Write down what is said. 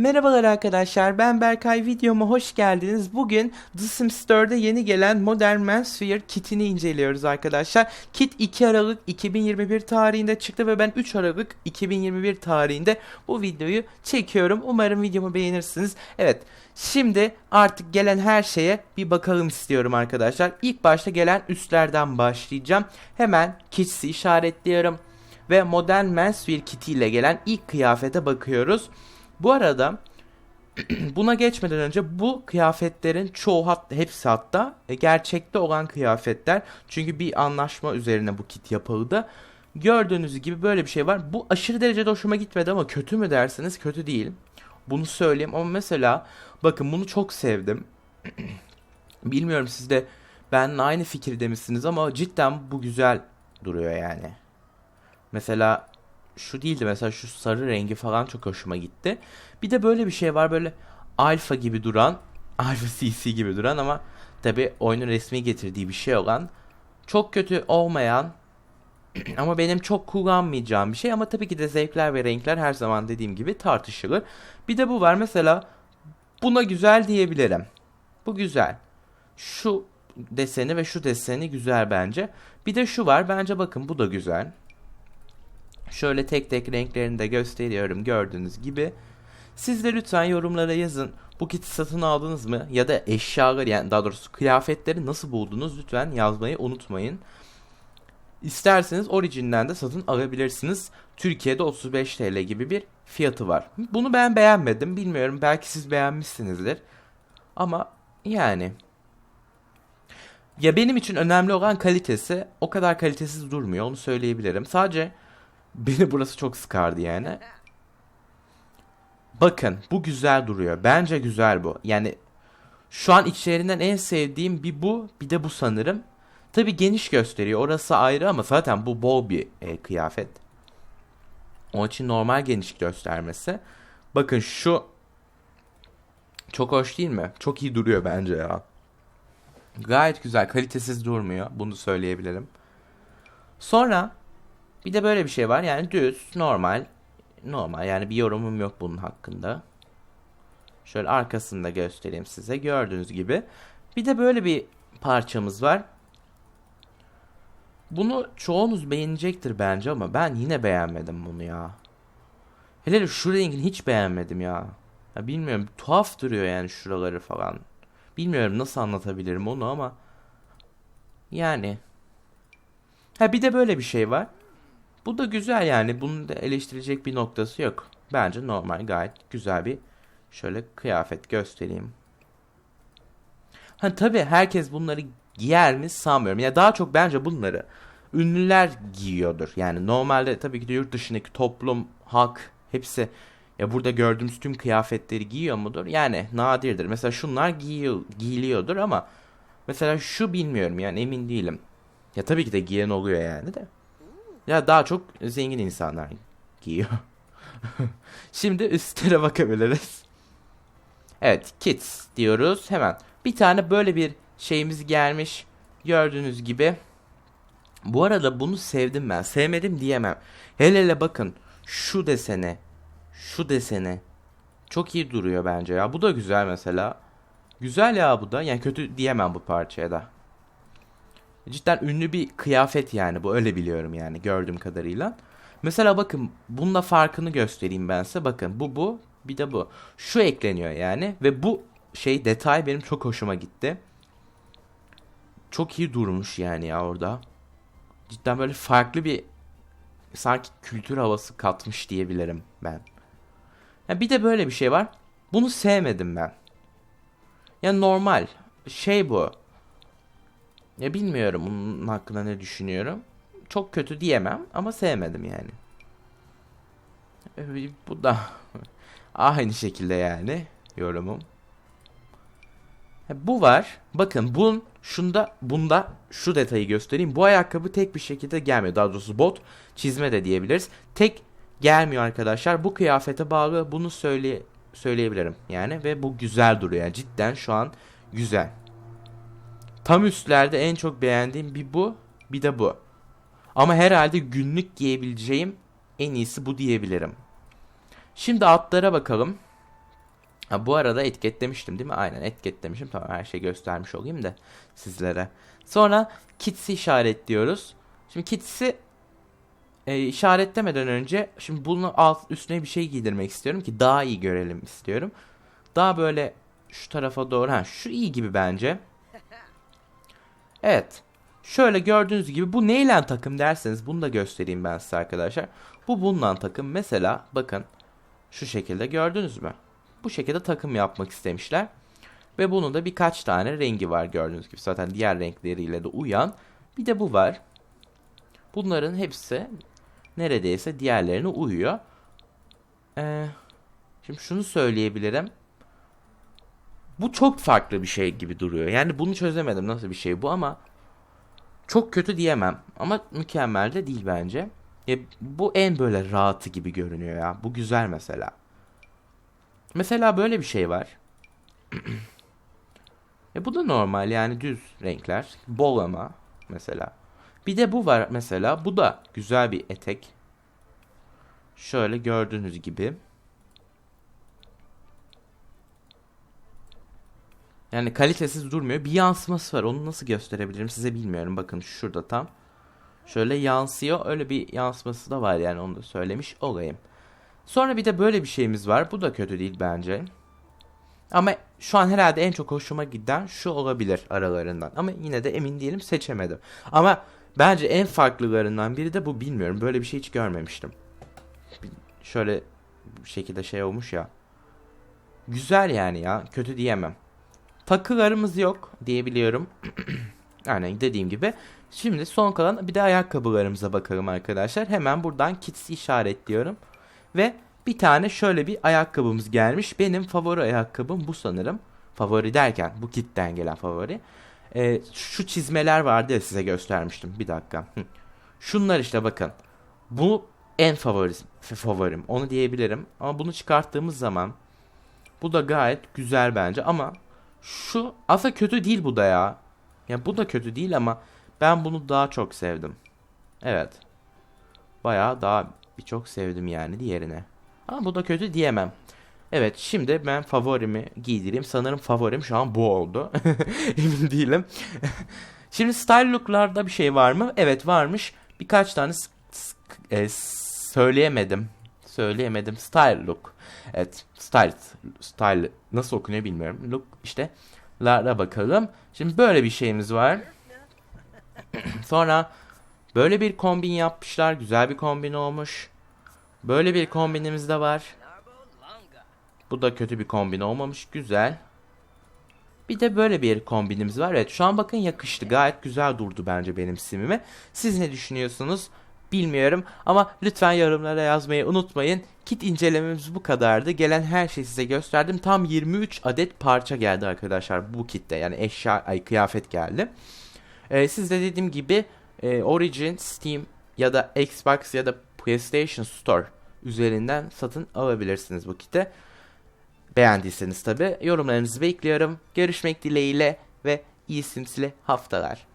Merhabalar arkadaşlar ben Berkay videoma hoş geldiniz. Bugün The Sims 4'e yeni gelen Modern Menswear kitini inceliyoruz arkadaşlar. Kit 2 Aralık 2021 tarihinde çıktı ve ben 3 Aralık 2021 tarihinde bu videoyu çekiyorum. Umarım videomu beğenirsiniz. Evet şimdi artık gelen her şeye bir bakalım istiyorum arkadaşlar. İlk başta gelen üstlerden başlayacağım. Hemen kitsi işaretliyorum ve Modern Menswear kitiyle gelen ilk kıyafete bakıyoruz. Bu arada buna geçmeden önce bu kıyafetlerin çoğu hatta hepsi hatta e, gerçekte olan kıyafetler. Çünkü bir anlaşma üzerine bu kit yapıldı. Gördüğünüz gibi böyle bir şey var. Bu aşırı derecede hoşuma gitmedi ama kötü mü derseniz kötü değil. Bunu söyleyeyim ama mesela bakın bunu çok sevdim. Bilmiyorum siz de benimle aynı fikirde misiniz ama cidden bu güzel duruyor yani. Mesela şu değildi mesela şu sarı rengi falan çok hoşuma gitti. Bir de böyle bir şey var böyle alfa gibi duran, alfa CC gibi duran ama tabi oyunun resmi getirdiği bir şey olan çok kötü olmayan ama benim çok kullanmayacağım bir şey ama tabii ki de zevkler ve renkler her zaman dediğim gibi tartışılır. Bir de bu var mesela buna güzel diyebilirim. Bu güzel. Şu deseni ve şu deseni güzel bence. Bir de şu var bence bakın bu da güzel. Şöyle tek tek renklerini de gösteriyorum gördüğünüz gibi. Siz de lütfen yorumlara yazın. Bu kiti satın aldınız mı? Ya da eşyalar yani daha doğrusu kıyafetleri nasıl buldunuz? Lütfen yazmayı unutmayın. İsterseniz orijinden de satın alabilirsiniz. Türkiye'de 35 TL gibi bir fiyatı var. Bunu ben beğenmedim. Bilmiyorum belki siz beğenmişsinizdir. Ama yani ya benim için önemli olan kalitesi o kadar kalitesiz durmuyor onu söyleyebilirim. Sadece Beni burası çok sıkardı yani. Bakın bu güzel duruyor. Bence güzel bu. Yani şu an içlerinden en sevdiğim bir bu bir de bu sanırım. Tabi geniş gösteriyor. Orası ayrı ama zaten bu bol bir e, kıyafet. Onun için normal geniş göstermesi. Bakın şu çok hoş değil mi? Çok iyi duruyor bence ya. Gayet güzel. Kalitesiz durmuyor. Bunu söyleyebilirim. Sonra bir de böyle bir şey var. Yani düz, normal. Normal yani bir yorumum yok bunun hakkında. Şöyle arkasını da göstereyim size. Gördüğünüz gibi. Bir de böyle bir parçamız var. Bunu çoğunuz beğenecektir bence ama ben yine beğenmedim bunu ya. Hele şu rengini hiç beğenmedim ya. ya. Bilmiyorum tuhaf duruyor yani şuraları falan. Bilmiyorum nasıl anlatabilirim onu ama. Yani. Ha bir de böyle bir şey var. Bu da güzel yani. Bunun da eleştirecek bir noktası yok. Bence normal gayet güzel bir şöyle kıyafet göstereyim. Hani tabii herkes bunları giyer mi sanmıyorum. Ya yani daha çok bence bunları ünlüler giyiyordur. Yani normalde tabii ki de yurt dışındaki toplum, halk hepsi ya burada gördüğümüz tüm kıyafetleri giyiyor mudur? Yani nadirdir. Mesela şunlar giyiyor, giyiliyordur ama mesela şu bilmiyorum yani emin değilim. Ya tabii ki de giyen oluyor yani de. Ya daha çok zengin insanlar giyiyor. Şimdi üstlere bakabiliriz. Evet kids diyoruz hemen. Bir tane böyle bir şeyimiz gelmiş. Gördüğünüz gibi. Bu arada bunu sevdim ben. Sevmedim diyemem. Hele hele bakın şu desene. Şu desene. Çok iyi duruyor bence ya. Bu da güzel mesela. Güzel ya bu da. Yani kötü diyemem bu parçaya da. Cidden ünlü bir kıyafet yani bu öyle biliyorum yani gördüğüm kadarıyla. Mesela bakın bununla farkını göstereyim ben size. Bakın bu bu bir de bu. Şu ekleniyor yani ve bu şey detay benim çok hoşuma gitti. Çok iyi durmuş yani ya orada. Cidden böyle farklı bir sanki kültür havası katmış diyebilirim ben. Ya bir de böyle bir şey var. Bunu sevmedim ben. Ya normal şey bu. Ya bilmiyorum bunun hakkında ne düşünüyorum. Çok kötü diyemem ama sevmedim yani. E, bu da aynı şekilde yani yorumum. Bu var. Bakın bun şunda bunda şu detayı göstereyim. Bu ayakkabı tek bir şekilde gelmiyor. Daha doğrusu bot çizme de diyebiliriz. Tek gelmiyor arkadaşlar. Bu kıyafete bağlı bunu söyle söyleyebilirim yani ve bu güzel duruyor. Yani cidden şu an güzel. Tam üstlerde en çok beğendiğim bir bu bir de bu. Ama herhalde günlük giyebileceğim en iyisi bu diyebilirim. Şimdi altlara bakalım. Ha, bu arada etiketlemiştim değil mi? Aynen etiketlemişim. Tamam her şeyi göstermiş olayım da sizlere. Sonra Kits'i işaretliyoruz. Şimdi Kits'i e, işaretlemeden önce şimdi bunu alt üstüne bir şey giydirmek istiyorum ki daha iyi görelim istiyorum. Daha böyle şu tarafa doğru. Ha şu iyi gibi bence. Evet. Şöyle gördüğünüz gibi bu neyle takım derseniz bunu da göstereyim ben size arkadaşlar. Bu bununla takım. Mesela bakın şu şekilde gördünüz mü? Bu şekilde takım yapmak istemişler. Ve bunun da birkaç tane rengi var gördüğünüz gibi. Zaten diğer renkleriyle de uyan. Bir de bu var. Bunların hepsi neredeyse diğerlerine uyuyor. Ee, şimdi şunu söyleyebilirim. Bu çok farklı bir şey gibi duruyor. Yani bunu çözemedim nasıl bir şey bu ama çok kötü diyemem. Ama mükemmel de değil bence. Ya, bu en böyle rahatı gibi görünüyor ya. Bu güzel mesela. Mesela böyle bir şey var. e bu da normal yani düz renkler. Bol ama mesela. Bir de bu var mesela. Bu da güzel bir etek. Şöyle gördüğünüz gibi. Yani kalitesiz durmuyor. Bir yansıması var. Onu nasıl gösterebilirim size bilmiyorum. Bakın şurada tam. Şöyle yansıyor. Öyle bir yansıması da var yani onu da söylemiş olayım. Sonra bir de böyle bir şeyimiz var. Bu da kötü değil bence. Ama şu an herhalde en çok hoşuma giden şu olabilir aralarından. Ama yine de emin değilim seçemedim. Ama bence en farklılarından biri de bu bilmiyorum. Böyle bir şey hiç görmemiştim. Şöyle şekilde şey olmuş ya. Güzel yani ya. Kötü diyemem. Takılarımız yok diyebiliyorum. Aynen dediğim gibi. Şimdi son kalan bir de ayakkabılarımıza bakalım arkadaşlar. Hemen buradan kits işaretliyorum. Ve bir tane şöyle bir ayakkabımız gelmiş. Benim favori ayakkabım bu sanırım. Favori derken bu kitten gelen favori. Ee, şu çizmeler vardı ya size göstermiştim. Bir dakika. Şunlar işte bakın. Bu en favori, favorim. Onu diyebilirim. Ama bunu çıkarttığımız zaman bu da gayet güzel bence. Ama şu aslında kötü değil bu da ya. Ya bu da kötü değil ama ben bunu daha çok sevdim. Evet. Bayağı daha birçok sevdim yani diğerine. Ama bu da kötü diyemem. Evet şimdi ben favorimi giydireyim. Sanırım favorim şu an bu oldu. Emin değilim. şimdi style look'larda bir şey var mı? Evet varmış. Birkaç tane e, söyleyemedim. Söyleyemedim. Style look. Evet style style nasıl okunuyor bilmiyorum. Look işte lara bakalım. Şimdi böyle bir şeyimiz var. Sonra böyle bir kombin yapmışlar. Güzel bir kombin olmuş. Böyle bir kombinimiz de var. Bu da kötü bir kombin olmamış. Güzel. Bir de böyle bir kombinimiz var. Evet şu an bakın yakıştı. Gayet güzel durdu bence benim simime. Siz ne düşünüyorsunuz? Bilmiyorum ama lütfen yorumlara yazmayı unutmayın. Kit incelememiz bu kadardı. Gelen her şeyi size gösterdim. Tam 23 adet parça geldi arkadaşlar bu kitte. Yani eşya, ay kıyafet geldi. Ee, siz de dediğim gibi e, Origin, Steam ya da Xbox ya da PlayStation Store üzerinden satın alabilirsiniz bu kiti. Beğendiyseniz tabi yorumlarınızı bekliyorum. Görüşmek dileğiyle ve iyi simsili haftalar.